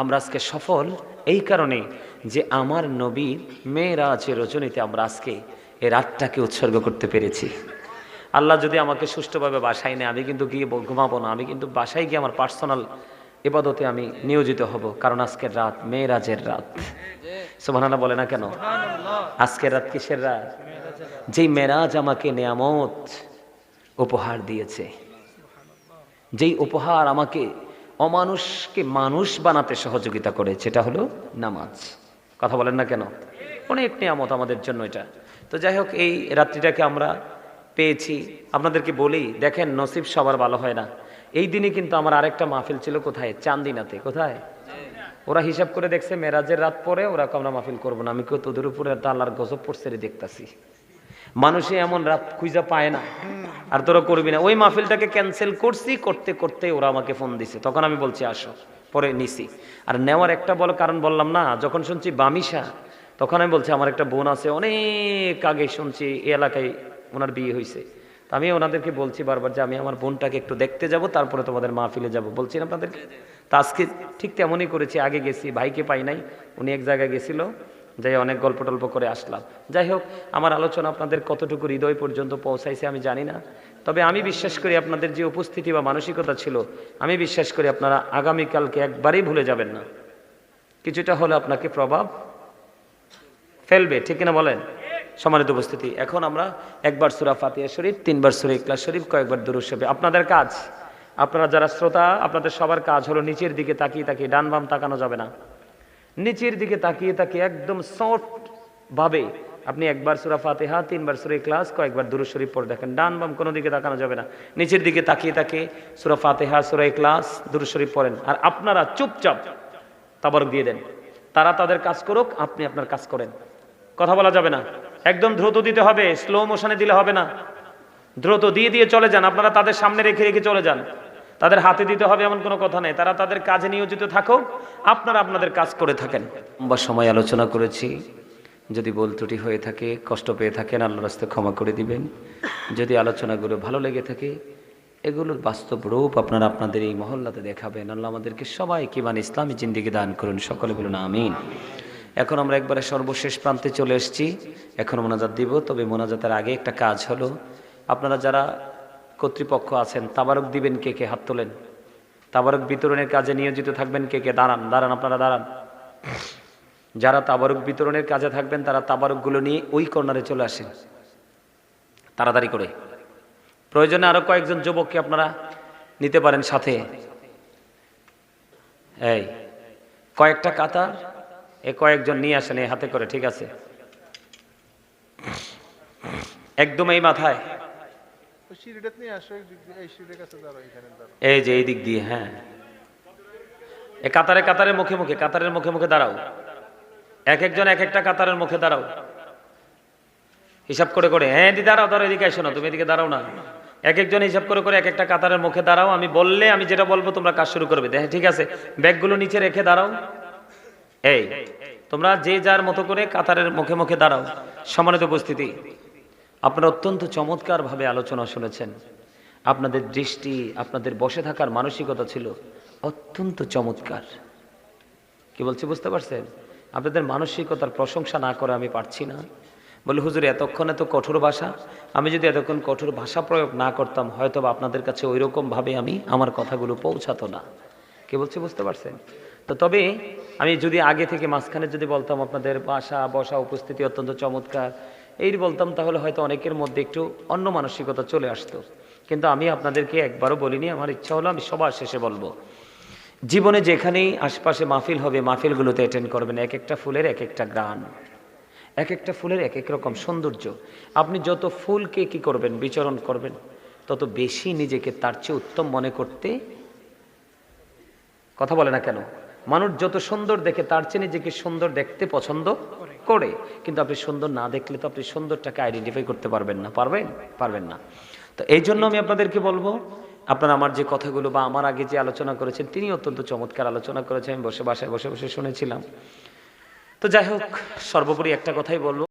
আমরা আজকে সফল। এই কারণে যে আমার নবীর মেয়েরাজের রজনীতে আমরা আজকে এই রাতটাকে উৎসর্গ করতে পেরেছি। আল্লাহ যদি আমাকে সুষ্ঠুভাবে বাসায় নেয় আমি কিন্তু গিয়ে ঘুমাবো না। আমি কিন্তু বাসায় গিয়ে আমার পার্সোনাল এবাদতে আমি নিয়োজিত হব কারণ আজকের রাত মেয়েরাজের রাত। সুবহানাল্লাহ বলে না কেন? আজকের রাত কিসের রাত? যেই মেরাজ আমাকে নেয়ামত উপহার দিয়েছে যেই উপহার আমাকে অমানুষকে মানুষ বানাতে সহযোগিতা করে, সেটা হলো নামাজ। কথা বলেন না কেন? অনেক নিয়ামত আমাদের জন্য এটা। তো যাই হোক, এই রাত্রিটাকে আমরা পেয়েছি। আপনাদেরকে বলি, দেখেন নসিব সবার ভালো হয় না। এই দিনে কিন্তু আমার আরেকটা মাহফিল ছিল, কোথায়? চান্দিনাতে। কোথায়? ওরা হিসাব করে দেখছে, মেরাজের রাত পরে ওরা আমরা মাহফিল করব না। আমি কেউ তোদের উপরে আল্লাহর গজব পড়ছে দেখতাছি। মানুষে এমন রাত খুঁজা পায় না। আর তোরা করবি না। ওই মাহফিলটাকে ক্যান্সেল করছি, করতে করতে ওরা আমাকে ফোন দিছে। তখন আমি বলছি, আসো। পরে নিছি। আর নেওয়ার একটা বল কারণ বললাম না, যখন শুনছি বামিশা, তখন আমি বলছি, আমার একটা বোন আছে, অনেক আগে শুনছি, এই এলাকায় ওনার বিয়ে হয়েছে তো আমি ওনাদেরকে বলছি বারবার যে, আমি আমার বোনটাকে একটু দেখতে যাব, তারপরে তোমাদের মাহফিলে যাব। বলছি আপনাদেরকে? তা আজকে ঠিক তেমনই করেছি, আগে গেছি, ভাইকে পাই নাই, উনি এক জায়গায় গেছিল। যাই অনেক গল্প টল্প করে আসলাম। যাই হোক, আমার আলোচনা আপনাদের কতটুকু হৃদয় পর্যন্ত পৌঁছাইছে আমি জানি না। তবে আমি বিশ্বাস করি আপনাদের যে উপস্থিতি বা মানসিকতা ছিল, আমি বিশ্বাস করি আপনারা আগামীকালকে একবারেই ভুলে যাবেন না। কিছুটা হলে আপনাকে প্রভাব ফেলবে, ঠিক কিনা বলেন? সম্মানিত উপস্থিতি, এখন আমরা একবার সুরা ফাতিয়া শরীফ, তিনবার সুরা ইকলাস শরীফ, কয়েকবার দুরুদ শরীফ। আপনাদের কাজ, আপনারা যারা শ্রোতা, আপনাদের সবার কাজ হলো নিচের দিকে তাকিয়ে তাকিয়ে ডান বাম তাকানো যাবে না। নিচের দিকে তাকিয়ে তাকিয়ে একদম শর্ট ভাবে আপনি একবার সুরা ফাতেহা, তিনবার সুরা ক্লাস কয়েকবার দুরু শরীফ পড়ে দেখেন। ডান বাম কোনো দিকে তাকানো যাবে না। নিচের দিকে তাকিয়ে তাকিয়ে সুরা ফাতেহা, সুরা ক্লাস দুরু শরীফ পড়েন। আর আপনারা চুপচাপ তাবারক দিয়ে দেন। তারা তাদের কাজ করুক, আপনি আপনার কাজ করেন। কথা বলা যাবে না। একদম দ্রুত দিতে হবে স্লো মোশনে দিলে হবে না। দ্রুত দিয়ে দিয়ে চলে যান। আপনারা তাদের সামনে রেখে রেখে চলে যান। তাদের হাতে দিতে হবে এমন কোনো কথা নেই। তারা তাদের কাজে নিয়োজিত থাকুক, আপনারা আপনাদের কাজ করে থাকেন। লম্বা সময় আলোচনা করেছি। যদি বল ত্রুটি হয়ে থাকে, কষ্ট পেয়ে থাকেন আল্লাহ রাস্তে ক্ষমা করে দিবেন। যদি আলোচনাগুলো ভালো লেগে থাকে, এগুলোর বাস্তব রূপ আপনারা আপনাদের এই মহল্লাতে দেখাবেন। আল্লাহ আমাদেরকে সবাই কিমান ইসলামী জিন্দিগি দান করুন। সকলে বলুন আমিন। এখন আমরা একবারে সর্বশেষ প্রান্তে চলে এসেছি। এখন মোনাজাত দিব, তবে মোনাজাতের আগে একটা কাজ হলো, আপনারা যারা কর্তৃপক্ষ আছেন, তাবারক দিবেন কে কে হাত তোলেন। তাবারক বিতরণের কাজে নিয়োজিত থাকবেন কে কে, দাঁড়ান দাঁড়ান আপনারা, দাঁড়ান। যারা তাবারক বিতরণের কাজে থাকবেন, তারা তাবারকগুলো নিয়ে ওই কর্নারে চলে আসেন। তাড়াতাড়ি করে। প্রয়োজনে আরও কয়েকজন যুবককে আপনারা নিতে পারেন সাথে। এই, কয়েকটা কাতার, এ কয়েকজন নিয়ে আসেন এই হাতে করে, ঠিক আছে। একদম এই মাথায় ওই সিঁড়িটা নিয়ে আসো এই যে এই দিক দিয়ে হ্যাঁ। কাতারে কাতারে মুখে মুখে, কাতারের মুখে মুখে দাঁড়াও। এক একজন এক একটা কাতারের মুখে দাঁড়াও। হিসাব করে করে হ্যাঁ দাঁড়াও এদিকে না, তুমি এদিকে দাঁড়াও না। এক একজন হিসাব করে করে এক একটা কাতারের মুখে দাঁড়াও, আমি বললে আমি যেটা বলব তোমরা কাজ শুরু করবে। হ্যাঁ ঠিক আছে, ব্যাগগুলো নিচে রেখে দাঁড়াও। এই, তোমরা যে যার মতো করে কাতারের মুখে মুখে দাঁড়াও, সমানিত উপস্থিতি। আপনারা অত্যন্ত চমৎকারভাবে আলোচনা শুনেছেন। আপনাদের দৃষ্টি, আপনাদের বসে থাকার মানসিকতা ছিল অত্যন্ত চমৎকার। কি বলছি, বুঝতে পারছেন? আপনাদের মানসিকতার প্রশংসা না করে আমি পারছি না। বলে, হুজুর, এতক্ষণ এত কঠোর ভাষা। আমি যদি এতক্ষণ কঠোর ভাষা প্রয়োগ না করতাম হয়তো আপনাদের কাছে ওই ভাবে আমি আমার কথাগুলো পৌঁছাতো না। কে বলছি, বুঝতে পারছেন? তো তবে আমি যদি আগে থেকে মাঝখানে যদি বলতাম আপনাদের বাসা, বসা উপস্থিতি অত্যন্ত চমৎকার, এই বলতাম তাহলে হয়তো অনেকের মধ্যে একটু অন্য মানসিকতা চলে আসতো। কিন্তু আমি আপনাদেরকে একবারও বলিনি, আমার ইচ্ছা হলো আমি সবার শেষে বলব। জীবনে যেখানেই আশপাশে মাহফিল হবে, মাহফিলগুলোতে অ্যাটেন্ড করবেন এক একটা ফুলের এক একটা গান এক একটা ফুলের এক এক রকম সৌন্দর্য। আপনি যত ফুলকে কি করবেন, বিচরণ করবেন, তত বেশি নিজেকে তার চেয়ে উত্তম মনে করতে কথা বলে না কেন? মানুষ যত সুন্দর দেখে, তার চেয়ে নিজেকে সুন্দর দেখতে পছন্দ করে। কিন্তু আপনি সুন্দর না দেখলে তো আপনি সুন্দরটাকে আইডেন্টিফাই করতে পারবেন না। পারবেন? পারবেন না। তো এই জন্য আমি আপনাদেরকে বলব, আপনার আমার যে কথাগুলো বা আমার আগে যে আলোচনা করেছেন তিনি অত্যন্ত চমৎকার আলোচনা করেছেন। আমি বসে বাসায় বসে বসে শুনেছিলাম। তো যাই হোক, সর্বোপরি একটা কথাই বলব।